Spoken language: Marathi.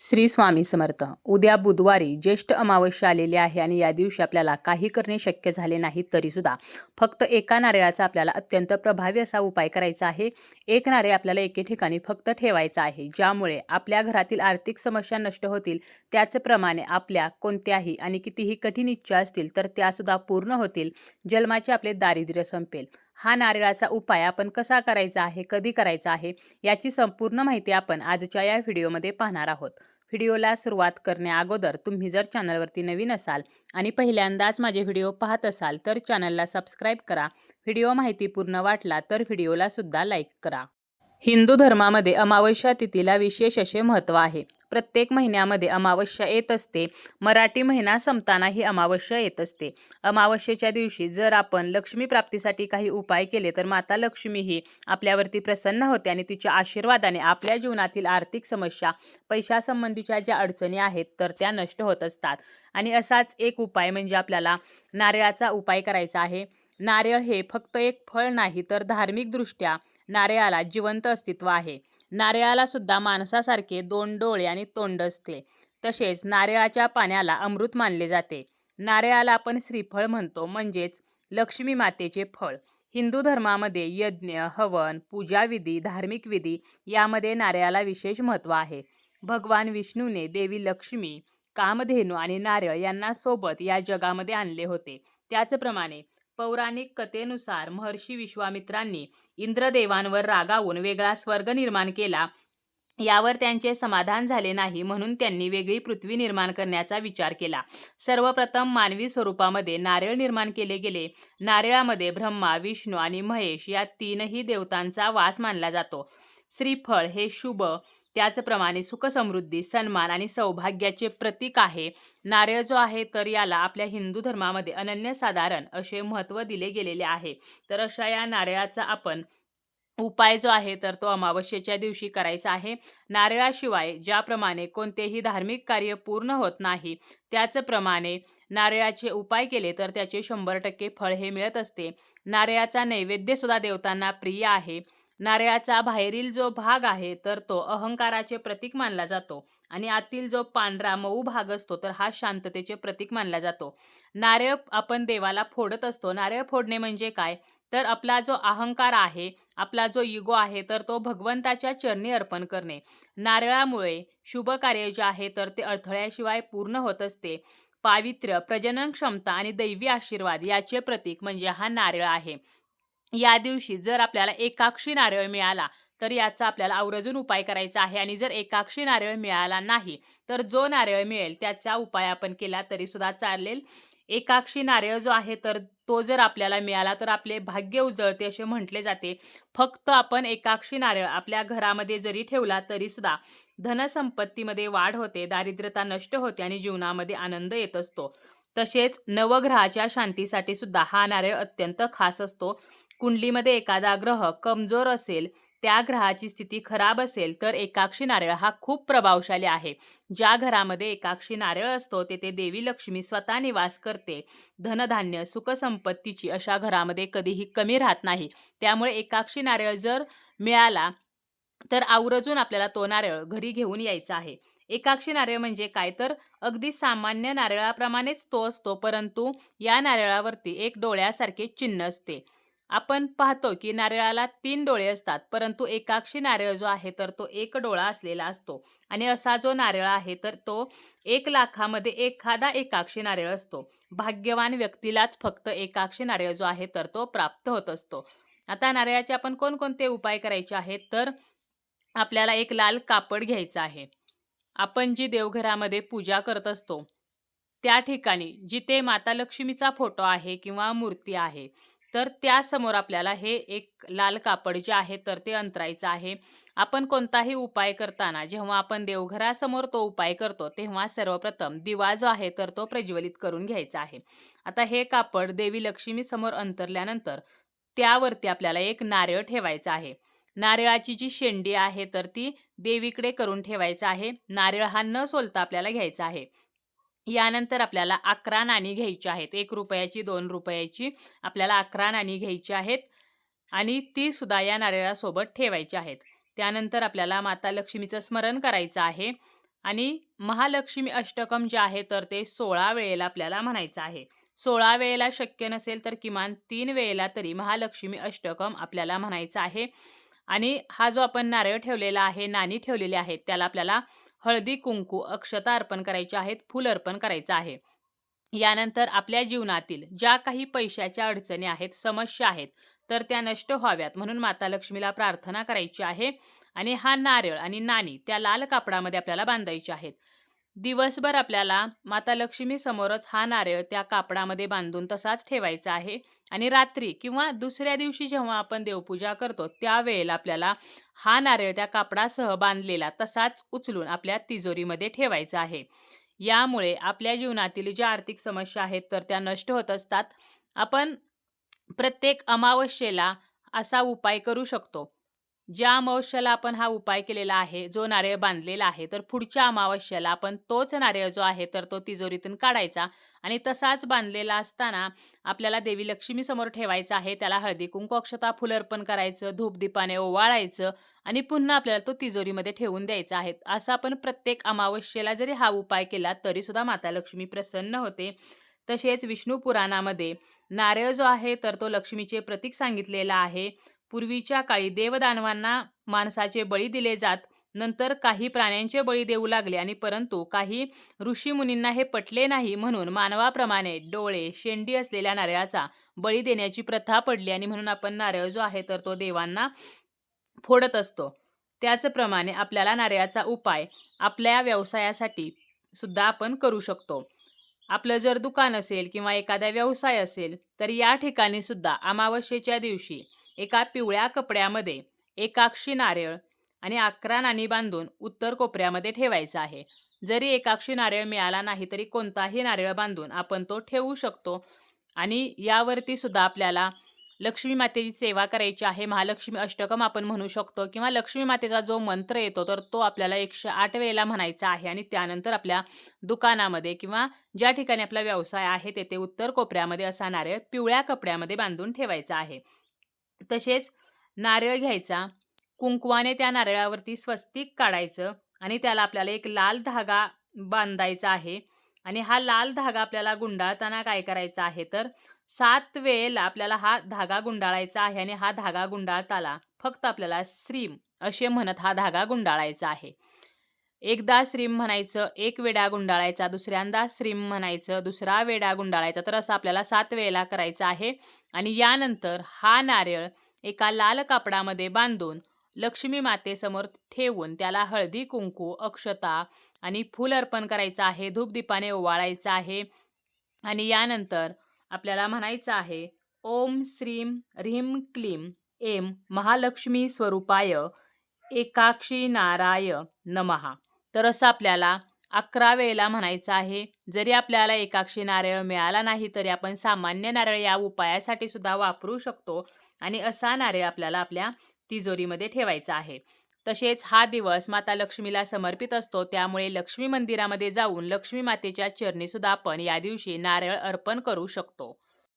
श्री स्वामी समर्थ. उद्या बुधवारी ज्येष्ठ अमावस्या आलेली आहे आणि या दिवशी आपल्याला काही करणे शक्य झाले नाही तरीसुद्धा फक्त एका नारळाचा आपल्याला अत्यंत प्रभावी असा उपाय करायचा आहे. एक नारळ आपल्याला एके ठिकाणी फक्त ठेवायचं आहे. ज्यामुळे आपल्या घरातील आर्थिक समस्या नष्ट होतील. त्याचप्रमाणे आपल्या कोणत्याही आणि कितीही कठीण इच्छा असतील तर त्यासुद्धा पूर्ण होतील. जन्माचे आपले दारिद्र्य संपेल. हा नारळाचा उपाय आपण कसा करायचा आहे कधी करायचा आहे याची संपूर्ण माहिती आपण आजच्या या व्हिडिओमध्ये पाहणार आहोत. व्हिडिओला सुरुवात करण्याअगोदर तुम्ही जर चॅनलवरती नवीन असाल आणि पहिल्यांदाच माझे व्हिडिओ पाहत असाल तर चॅनलला सबस्क्राईब करा. व्हिडिओ माहितीपूर्ण वाटला तर व्हिडिओला सुद्धा लाईक करा. हिंदू धर्मामध्ये अमावस्या तिथीला विशेष असे महत्त्व आहे. प्रत्येक महिन्यामध्ये अमावस्या येत असते. मराठी महिना संपताना ही अमावस्या येत असते. अमावस्येच्या दिवशी जर आपण लक्ष्मी प्राप्तीसाठी काही उपाय केले तर माता लक्ष्मी ही आपल्यावरती प्रसन्न होते आणि तिच्या आशीर्वादाने आपल्या जीवनातील आर्थिक समस्या पैशासंबंधीच्या ज्या अडचणी आहेत तर त्या नष्ट होत असतात. आणि असाच एक उपाय म्हणजे आपल्याला नारळाचा उपाय करायचा आहे. नारळ हे फक्त एक फळ नाही तर धार्मिकदृष्ट्या नारळाला जिवंत अस्तित्व आहे. नारळाला सुद्धा माणसासारखे दोन डोळे आणि तोंड असते. तसेच नारळाच्या पाण्याला अमृत मानले जाते. नारळाला आपण श्रीफळ म्हणतो म्हणजेच लक्ष्मी मातेचे फळ. हिंदू धर्मामध्ये यज्ञ हवन पूजाविधी धार्मिक विधी यामध्ये नारळाला विशेष महत्त्व आहे. भगवान विष्णूने देवी लक्ष्मी कामधेनू आणि नारळ यांना सोबत या जगामध्ये आणले होते. त्याचप्रमाणे पौराणिक कथेनुसार महर्षी विश्वामित्रांनी इंद्रदेवांवर रागावून वेगळा स्वर्ग निर्माण केला. यावर त्यांचे समाधान झाले नाही म्हणून त्यांनी वेगळी पृथ्वी निर्माण करण्याचा विचार केला. सर्वप्रथम मानवी स्वरूपामध्ये नारळ निर्माण केले गेले. नारळामध्ये ब्रह्मा विष्णू आणि महेश या तीनही देवतांचा वास मानला जातो. श्रीफळ हे शुभ त्याचप्रमाणे सुखसमृद्धी सन्मान आणि सौभाग्याचे प्रतीक आहे. नारळ जो आहे तर याला आपल्या हिंदू धर्मामध्ये अनन्यसाधारण असे महत्त्व दिले गेलेले आहे. तर अशा या नारळाचा आपण उपाय जो आहे तर तो अमावस्येच्या दिवशी करायचा आहे. नारळाशिवाय ज्याप्रमाणे कोणतेही धार्मिक कार्य पूर्ण होत नाही त्याचप्रमाणे नारळाचे उपाय केले तर त्याचे शंभर टक्के फळ हे मिळत असते. नारळाचा नैवेद्यसुद्धा देवतांना प्रिय आहे. नारळाचा बाहेरील जो भाग आहे तर तो अहंकाराचे प्रतीक मानला जातो. आणि आतील जो पांढरा मऊ भाग असतो तर हा शांततेचे प्रतीक मानला जातो. नारळ आपण देवाला फोडत असतो. नारळ फोडणे म्हणजे काय? तर आपला जो अहंकार आहे आपला जो युगो आहे तर तो भगवंताच्या चरणी अर्पण करणे. नारळामुळे शुभ कार्य जे आहे तर ते अडथळ्याशिवाय पूर्ण होत असते. पावित्र्य प्रजनन क्षमता आणि दैवी आशीर्वाद याचे प्रतीक म्हणजे हा नारळ आहे. या दिवशी जर आपल्याला एकाक्षी नारळ मिळाला तर याचा आपल्याला आवर्जून उपाय करायचा आहे. आणि जर एकाक्षी नारळ मिळाला नाही तर जो नारळ मिळेल त्याचा उपाय आपण केला तरी सुद्धा चालेल. एकाक्षी नारळ जो आहे तर तो जर आपल्याला मिळाला तर आपले भाग्य उजळते असे म्हटले जाते. फक्त आपण एकाक्षी नारळ आपल्या घरामध्ये जरी ठेवला तरी सुद्धा धनसंपत्तीमध्ये वाढ होते दारिद्र्यता नष्ट होते आणि जीवनामध्ये आनंद येत असतो. तसेच नवग्रहाच्या शांतीसाठी सुद्धा हा नारळ अत्यंत खास असतो. कुंडलीमध्ये एखादा ग्रह कमजोर असेल त्या ग्रहाची स्थिती खराब असेल तर एकाक्षी नारळ हा खूप प्रभावशाली आहे. ज्या घरामध्ये एकाक्षी नारळ असतो तेथे देवी लक्ष्मी स्वतः निवास करते. धनधान्य सुखसंपत्तीची अशा घरामध्ये कधीही कमी राहत नाही. त्यामुळे एकाक्षी नारळ जर मिळाला तर आवर्जून आपल्याला तो नारळ घरी घेऊन यायचा आहे. एकाक्षी नारळ म्हणजे काय? तर अगदी सामान्य नारळाप्रमाणेच तो असतो परंतु या नारळावरती एक डोळ्यासारखे चिन्ह असते. आपण पाहतो की नारळाला तीन डोळे असतात परंतु एकाक्षी नारळ जो आहे तर तो एक डोळा असलेला असतो. आणि असा जो नारळ आहे तर तो एक लाखामध्ये एखादा एकाक्षी नारळ असतो. भाग्यवान व्यक्तीलाच फक्त एकाक्षी नारळ जो आहे तर तो प्राप्त होत असतो. आता नारळाचे आपण कोणकोणते उपाय करायचे आहेत तर आपल्याला एक लाल कापड घ्यायचं आहे. आपण जी देवघरामध्ये पूजा करत असतो त्या ठिकाणी जिथे माता लक्ष्मीचा फोटो आहे किंवा मूर्ती आहे तर त्यासमोर आपल्याला हे एक लाल कापड जे आहे तर ते अंतरायचं आहे. आपण कोणताही उपाय करताना जेव्हा आपण देवघरासमोर तो उपाय करतो तेव्हा सर्वप्रथम दिवा जो आहे तर तो प्रज्वलित करून घ्यायचा आहे. आता हे कापड देवी लक्ष्मीसमोर अंतरल्यानंतर त्यावरती आपल्याला एक नारळ ठेवायचा आहे. नारळाची जी शेंडी आहे तर ती देवीकडे करून ठेवायचं आहे. नारळ हा न सोलता आपल्याला घ्यायचा आहे. यानंतर आपल्याला अकरा नाणी घ्यायची आहेत. एक रुपयाची दोन रुपयाची आपल्याला अकरा नाणी घ्यायची आहेत आणि ती सुद्धा या नारळासोबत ठेवायची आहेत. त्यानंतर आपल्याला माता लक्ष्मीचं स्मरण करायचं आहे आणि महालक्ष्मी अष्टकम जे आहे तर ते सोळा वेळेला आपल्याला म्हणायचं आहे. सोळा वेळेला शक्य नसेल तर किमान तीन वेळेला तरी महालक्ष्मी अष्टकम आपल्याला म्हणायचं आहे. आणि हा जो आपण नारळ ठेवलेला आहे नाणी ठेवलेली आहेत त्याला आपल्याला हळदी कुंकू अक्षता अर्पण करायचे आहेत फुल अर्पण करायचं आहे. यानंतर आपल्या जीवनातील ज्या काही पैशाच्या अडचणी आहेत समस्या आहेत तर त्या नष्ट व्हाव्यात. म्हणून माता लक्ष्मीला प्रार्थना करायची आहे. आणि हा नारळ आणि नाणी त्या लाल कापडामध्ये आपल्याला बांधायचे आहेत. दिवसभर आपल्याला माता लक्ष्मी समोरच हा नारळ त्या कापडामध्ये बांधून तसाच ठेवायचा आहे. आणि रात्री किंवा दुसऱ्या दिवशी जेव्हा आपण देवपूजा करतो त्यावेळेला आपल्याला हा नारळ त्या कापडासह बांधलेला तसाच उचलून आपल्या तिजोरीमध्ये ठेवायचा आहे. यामुळे आपल्या जीवनातील ज्या आर्थिक समस्या आहेत तर त्या नष्ट होत असतात. आपण प्रत्येक अमावस्येला असा उपाय करू शकतो. ज्या अमावस्याला आपण हा उपाय केलेला आहे जो नारळ बांधलेला आहे तर पुढच्या अमावस्याला आपण तोच नारळ जो आहे तर तो तिजोरीतून काढायचा आणि तसाच बांधलेला असताना आपल्याला देवी लक्ष्मी समोर ठेवायचा आहे त्याला हळदी कुंकू अक्षता फुल अर्पण करायचं धूपदीपाने ओवाळायचं आणि पुन्हा आपल्याला तो तिजोरीमध्ये ठेवून द्यायचा आहे. असं आपण प्रत्येक अमावस्येला जरी हा उपाय केला तरीसुद्धा माता लक्ष्मी प्रसन्न होते. तसेच विष्णू पुराणामध्ये नारळ जो आहे तर तो लक्ष्मीचे प्रतीक सांगितलेला आहे. पूर्वीच्या काळी देवदानवांना माणसाचे बळी दिले जात नंतर काही प्राण्यांचे बळी देऊ लागले आणि परंतु काही ऋषीमुनींना हे पटले नाही म्हणून मानवाप्रमाणे डोळे शेंडी असलेल्या नारळाचा बळी देण्याची प्रथा पडली आणि म्हणून आपण नारळ जो आहे तर तो देवांना फोडत असतो. त्याचप्रमाणे आपल्याला नारळाचा उपाय आपल्या व्यवसायासाठी सुद्धा आपण करू शकतो. आपलं जर दुकान असेल किंवा एखादा व्यवसाय असेल तर या ठिकाणी सुद्धा अमावस्येच्या दिवशी एका पिवळ्या कपड्यामध्ये एकाक्षी नारळ आणि अकरा नाणी बांधून उत्तर कोपऱ्यामध्ये ठेवायचं आहे. जरी एकाक्षी नारळ मिळाला नाही तरी कोणताही नारळ बांधून आपण तो ठेवू शकतो. आणि यावरती सुद्धा आपल्याला लक्ष्मी मातेची सेवा करायची आहे. महालक्ष्मी अष्टकम आपण म्हणू शकतो किंवा लक्ष्मी मातेचा जो मंत्र येतो तर तो आपल्याला एकशे आठ वेळेला म्हणायचा आहे. आणि त्यानंतर आपल्या दुकानामध्ये किंवा ज्या ठिकाणी आपला व्यवसाय आहे तेथे उत्तर कोपऱ्यामध्ये असा नारळ पिवळ्या कपड्यामध्ये बांधून ठेवायचा आहे. तसेच नारळ घ्यायचा. कुंकवाने त्या नारळावरती स्वस्तिक काढायचं आणि त्याला आपल्याला एक लाल धागा बांधायचा आहे आणि हा लाल धागा आपल्याला गुंडाळताना काय करायचा आहे तर सात वेळेला आपल्याला हा धागा गुंडाळायचा आहे आणि हा धागा गुंडाळताला फक्त आपल्याला श्रीम असे म्हणत हा धागा गुंडाळायचा आहे. एकदा श्रीम म्हणायचं एक वेडा गुंडाळायचा दुसऱ्यांदा श्रीम म्हणायचं दुसरा वेडा गुंडाळायचा तर असं आपल्याला सात वेळेला करायचं आहे. आणि यानंतर हा नारळ एका लाल कापडामध्ये बांधून लक्ष्मी मातेसमोर ठेवून त्याला हळदी कुंकू अक्षता आणि फूल अर्पण करायचं आहे. धूपदीपाने ओवाळायचं आहे. आणि यानंतर आपल्याला म्हणायचं आहे ओम श्रीम ह्रीम क्लीम एम महालक्ष्मी स्वरूपाय एकाक्षी नाराय नमहा तर असं आपल्याला अकरा वेळेला म्हणायचं आहे. जरी आपल्याला एकाक्षी नारळ मिळाला नाही तरी आपण सामान्य नारळ या उपायासाठी सुद्धा वापरू शकतो. आणि असा नारळ आपल्याला आपल्या तिजोरीमध्ये ठेवायचा आहे. तसेच हा दिवस माता लक्ष्मीला समर्पित असतो. त्यामुळे लक्ष्मी मंदिरामध्ये जाऊन लक्ष्मी मातेच्या चरणीसुद्धा आपण या दिवशी नारळ अर्पण करू शकतो.